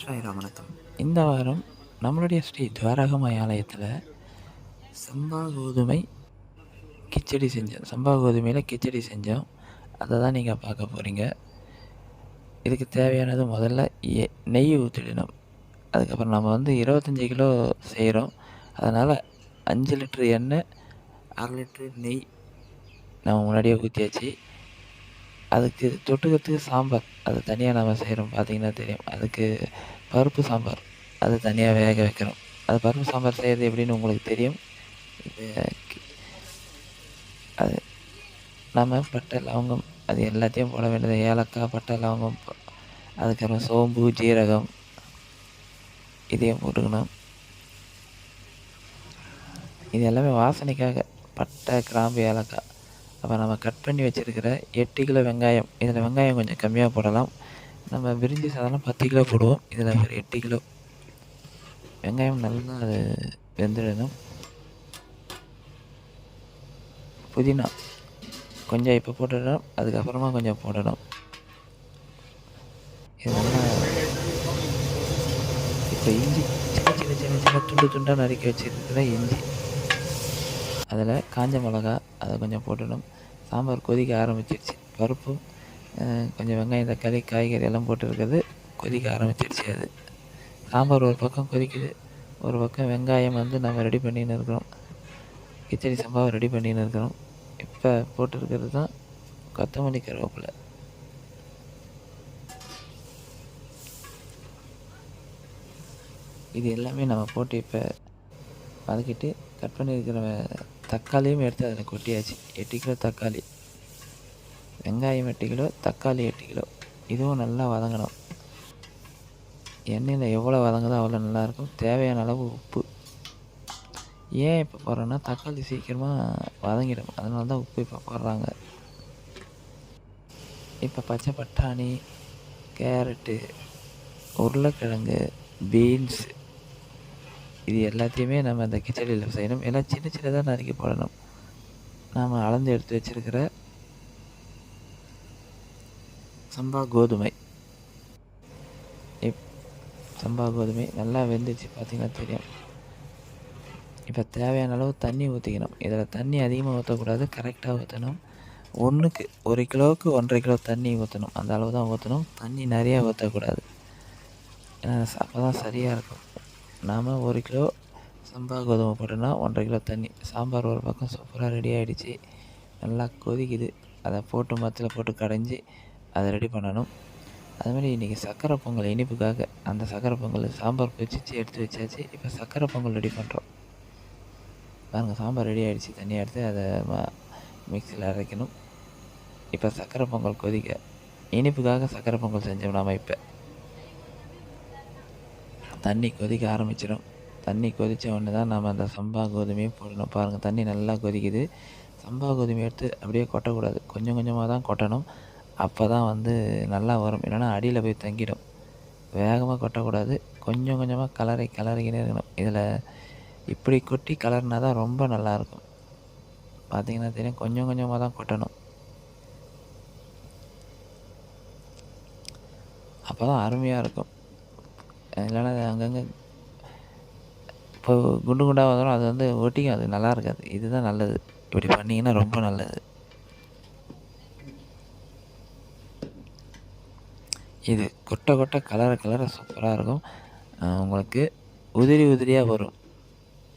சாய்ராம் வணக்கம் இந்த வாரம் நம்மளுடைய ஸ்ரீ துவாரகமாய் ஆலயத்தில் சம்பா கோதுமை கிச்சடி செஞ்சோம். சம்பா கோதுமையில் கிச்சடி செஞ்சோம். அதை தான் நீங்கள் பார்க்க போகிறீங்க இதுக்கு தேவையானது முதல்ல எ நெய் ஊற்றிடணும் அதுக்கப்புறம் நம்ம வந்து இருபத்தஞ்சி கிலோ செய்கிறோம் அதனால் அஞ்சு லிட்ரு எண்ணெய் அரை லிட்ரு நெய் நம்ம முன்னாடியே ஊற்றியாச்சு அதுக்கு தொட்டுக்கிறதுக்கு சாம்பார். அது தனியாக நம்ம செய்கிறோம் பார்த்தீங்கன்னா தெரியும். அதுக்கு பருப்பு சாம்பார். அது தனியாக வேக வைக்கிறோம். அது பருப்பு சாம்பார் செய்கிறது எப்படின்னு உங்களுக்கு தெரியும். இது அது நம்ம பட்டை லவங்கம் அது எல்லாத்தையும் போட வேண்டியது. ஏலக்காய் பட்டை லவங்கம் அதுக்கப்புறம் சோம்பு ஜீரகம் இதையும் போட்டுக்கணும். இது எல்லாமே வாசனைக்காக. பட்டை கிராம்பு ஏலக்காய். அப்போ நம்ம கட் பண்ணி வச்சுருக்கிற எட்டு கிலோ வெங்காயம் இதில் வெங்காயம் கொஞ்சம் கம்மியாக போடலாம். நம்ம விரிஞ்சி சாதம்லாம் பத்து கிலோ போடுவோம். இதில் ஒரு எட்டு கிலோ. வெங்காயம் நல்லா அது வெந்துடணும். புதினா கொஞ்சம் இப்போ போட்டுடணும். அதுக்கப்புறமா கொஞ்சம் போடணும். இதெல்லாம் இப்போ இஞ்சி சின்ன சின்ன சின்ன சின்ன துண்டு துண்டாக நறுக்கி வச்சுருக்கிற இஞ்சி. அதில் காஞ்ச மிளகா அதை கொஞ்சம் போட்டுடணும். சாம்பார் கொதிக்க ஆரம்பிச்சிருச்சு. பருப்பும் கொஞ்சம் வெங்காயம் தக்காளி காய்கறி எல்லாம் போட்டுருக்கிறது கொதிக்க ஆரம்பிச்சிருச்சு அது. சாம்பார் ஒரு பக்கம் கொதிக்குது ஒரு பக்கம் வெங்காயம் வந்து நம்ம ரெடி பண்ணின்னு இருக்கிறோம். கிச்சடி சம்பாவை ரெடி பண்ணின்னு இருக்கிறோம். இப்போ போட்டிருக்கிறது தான் கொத்தமல்லி கருவேப்பிலை. இது எல்லாமே நம்ம போட்டு இப்போ வதக்கிட்டு கட் பண்ணியிருக்கிற தக்காளியும் எடுத்து அதில் கொட்டியாச்சு. எட்டு கிலோ தக்காளி. வெங்காயம் எட்டு கிலோ தக்காளி எட்டு கிலோ. இதுவும் நல்லா வதங்கணும். எண்ணெயில் எவ்வளோ வதங்குதோ அவ்வளோ நல்லாயிருக்கும். தேவையான அளவு உப்பு. ஏன் இப்போ போடுறோன்னா தக்காளி சீக்கிரமாக வதங்கிடும். அதனால தான் உப்பு இப்போ போடுறாங்க. இப்போ பச்சை பட்டாணி கேரட்டு உருளைக்கிழங்கு பீன்ஸு. இது எல்லாத்தையுமே நம்ம அந்த கிச்சடியில் செய்யணும். எல்லாம் சின்ன சின்னதாக நறுக்கி போடணும். நாம் அளந்து எடுத்து வச்சுருக்கிற சம்பா கோதுமை. இப் சம்பா கோதுமை நல்லா வெந்துச்சு பார்த்திங்கன்னா தெரியும். இப்போ தேவையான அளவு தண்ணி ஊற்றிக்கணும் இதில் தண்ணி அதிகமாக ஊற்றக்கூடாது கரெக்டாக ஊற்றணும் ஒன்றுக்கு ஒரு கிலோவுக்கு ஒன்றரை கிலோ தண்ணி ஊற்றணும் அந்த அளவு தான் ஊற்றணும் தண்ணி நிறையா ஊற்றக்கூடாது ஏன்னா அப்போ தான் சரியாக இருக்கும். நாம் ஒரு கிலோ சம்பா கோதுமை போட்டோன்னா ஒன்றரை கிலோ தண்ணி. சாம்பார் ஒரு பக்கம் சூப்பராக ரெடி ஆகிடுச்சி நல்லா கொதிக்குது. அதை போட்டு மத்தில் போட்டு கடைஞ்சி அதை ரெடி பண்ணணும். அதுமாதிரி இன்றைக்கி சக்கரை பொங்கல் இனிப்புக்காக அந்த சக்கரை பொங்கல் சாம்பார் பிரிச்சிச்சு எடுத்து வச்சாச்சு. இப்போ சக்கரை பொங்கல் ரெடி பண்ணுறோம் பாருங்கள் சாம்பார் ரெடி ஆகிடுச்சி தண்ணியை எடுத்து அதை மிக்சியில் அரைக்கணும். இப்போ சக்கரை பொங்கல் கொதிக்க இனிப்புக்காக சக்கரை பொங்கல் செஞ்சோம் நாம் இப்போ. தண்ணி கொதிக்க ஆரம்பிச்சிடும் தண்ணி கொதித்த உடனே தான் நம்ம அந்த சம்பா கோதுமையை போடணும். பாருங்கள் தண்ணி நல்லா கொதிக்குது. சம்பா கோதுமை எடுத்து அப்படியே கொட்டக்கூடாது. கொஞ்சம் கொஞ்சமாக தான் கொட்டணும். அப்போ தான் வந்து நல்லா வரும். இல்லைன்னா அடியில் போய் தங்கிடும். வேகமாக கொட்டக்கூடாது. கொஞ்சம் கொஞ்சமாக கலரை கலரிக்கினே இருக்கணும். இதில் இப்படி கொட்டி கலர்னா தான் ரொம்ப நல்லாயிருக்கும் பார்த்திங்கன்னா தெரியும் கொஞ்சம் கொஞ்சமாக தான் கொட்டணும். அப்போ தான் அருமையாக இருக்கும். இல்லைன்னா அங்கங்கே இப்போ குண்டு குண்டாக வந்தாலும் அது வந்து ஒட்டிக்கும் அது நல்லா இருக்காது. இதுதான் நல்லது. இப்படி பண்ணிங்கன்னா ரொம்ப நல்லது. இது கொட்டை கொட்டை கலர கலர சூப்பராக இருக்கும். உங்களுக்கு உதிரி உதிரியாக வரும்.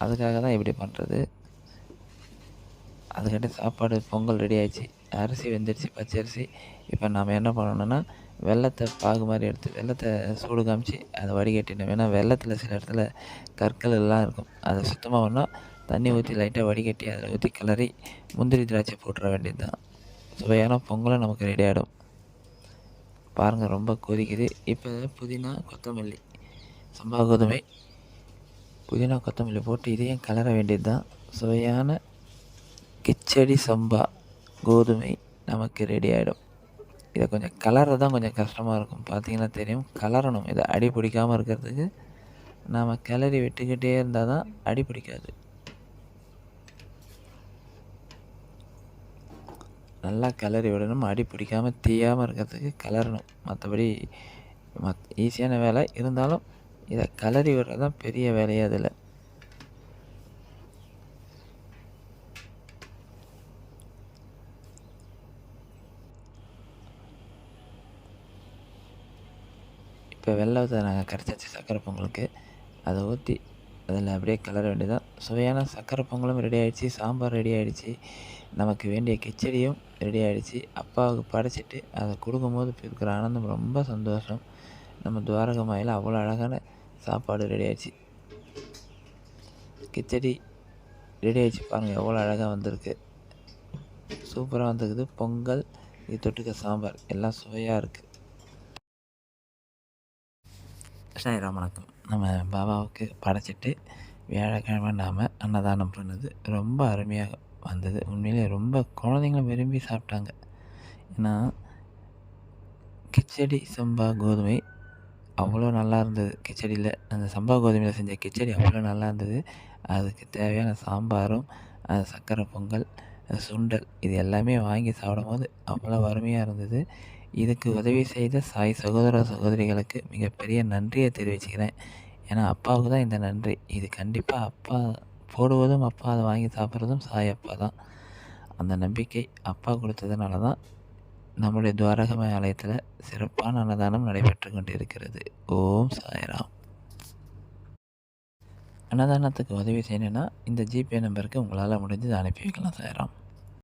அதுக்காக தான் இப்படி பண்ணுறது அதுக்காட்டி சாப்பாடு பொங்கல் ரெடி ஆயிடுச்சு. அரிசி வெந்துடுச்சு பச்சை அரிசி இப்போ நாம் என்ன பண்ணணுன்னா வெள்ளத்தை பாகு மாதிரி எடுத்து வெள்ளத்தை சூடு காமிச்சு அதை வடிகட்டிடணும். ஏன்னா வெள்ளத்தில் சில இடத்துல கற்கள் எல்லாம் இருக்கும். அதை சுத்தமாக பண்ணால் தண்ணி ஊற்றி லைட்டாக வடிகட்டி அதில் ஊற்றி கிளறி முந்திரி திராட்சை போட்டுற வேண்டியது தான் சுவையான பொங்கலும் நமக்கு ரெடி ஆகிடும் பாருங்கள் ரொம்ப கொதிக்குது. இப்போ புதினா கொத்தமல்லி சம்பா கோதுமை. புதினா கொத்தமல்லி போட்டு இதையும் கலர வேண்டியது தான் சுவையான கிச்சடி சம்பா. கோதுமை நமக்கு ரெடி ஆகிடும் இதை கொஞ்சம் கலரை தான் கொஞ்சம் கஷ்டமாக இருக்கும். பார்த்தீங்கன்னா தெரியும். கலரணும். இதை அடி பிடிக்காமல் இருக்கிறதுக்கு நாம் கிளறி விட்டுக்கிட்டே இருந்தால் தான் அடி பிடிக்காது. நல்லா கிளறி விடணும். அடி பிடிக்காமல் தீயாமல் இருக்கிறதுக்கு கிளறணும் மற்றபடி மத் ஈஸியான வேலை. இருந்தாலும் இதை கலரி விடுறது தான் பெரிய வேலையே அதில். இப்போ வெள்ளத்தை நாங்கள் கரைச்சாச்சு சக்கரை பொங்கலுக்கு. அதை ஊற்றி அதில் அப்படியே கிளற வேண்டியதான் சுவையான சக்கரை பொங்கலும் ரெடி ஆகிடுச்சி சாம்பார் ரெடி ஆகிடுச்சி நமக்கு வேண்டிய கிச்சடியும் ரெடி ஆகிடுச்சி அப்பாவுக்கு படைச்சிட்டு அதை கொடுக்கும்போது இருக்கிற ஆனந்தம் ரொம்ப சந்தோஷம். நம்ம துவாரகமாயில் அவ்வளோ அழகான சாப்பாடு ரெடி ஆகிடுச்சி கிச்சடி ரெடி ஆகிடுச்சு பாருங்கள் எவ்வளோ அழகாக வந்திருக்கு. சூப்பராக வந்திருக்குது. பொங்கல் இது தொட்டுக்க சாம்பார். எல்லாம் சுவையாக இருக்குது சாய்ராம் வணக்கம். நம்ம பாபாவுக்கு படைச்சிட்டு வியாழக்கிழமை நாம் அன்னதானம் பண்ணது ரொம்ப அருமையாக வந்தது. உண்மையிலே ரொம்ப குழந்தைங்களும் விரும்பி சாப்பிட்டாங்க. ஏன்னா கிச்சடி சம்பா கோதுமை அவ்வளோ நல்லா இருந்தது. கிச்சடியில் அந்த சம்பா கோதுமையில் செஞ்ச கிச்சடி அவ்வளோ நல்லா இருந்தது. அதுக்கு தேவையான சாம்பாரும் அது சர்க்கரை பொங்கல் சுண்டல் இது எல்லாமே வாங்கி சாப்பிடும்போது அவ்வளோ அருமையாக இருந்தது. இதுக்கு உதவி செய்த சாய் சகோதர சகோதரிகளுக்கு மிகப்பெரிய நன்றியை தெரிவிச்சுக்கிறேன். ஏன்னா அப்பாவுக்கு தான் இந்த நன்றி. இது கண்டிப்பாக அப்பா போடுவதும் அப்பா அதை வாங்கி சாப்பிட்றதும் சாய் அப்பா தான். அந்த நம்பிக்கை அப்பா கொடுத்ததுனால தான் நம்முடைய துவாரகமய ஆலயத்தில் சிறப்பான அன்னதானம் நடைபெற்று கொண்டிருக்கிறது. ஓம் சாய்ராம். அன்னதானத்துக்கு உதவி செய்யணுன்னா இந்த ஜிபே நம்பருக்கு உங்களால் முடிஞ்சது அனுப்பி வைக்கலாம் சாய்ராம்.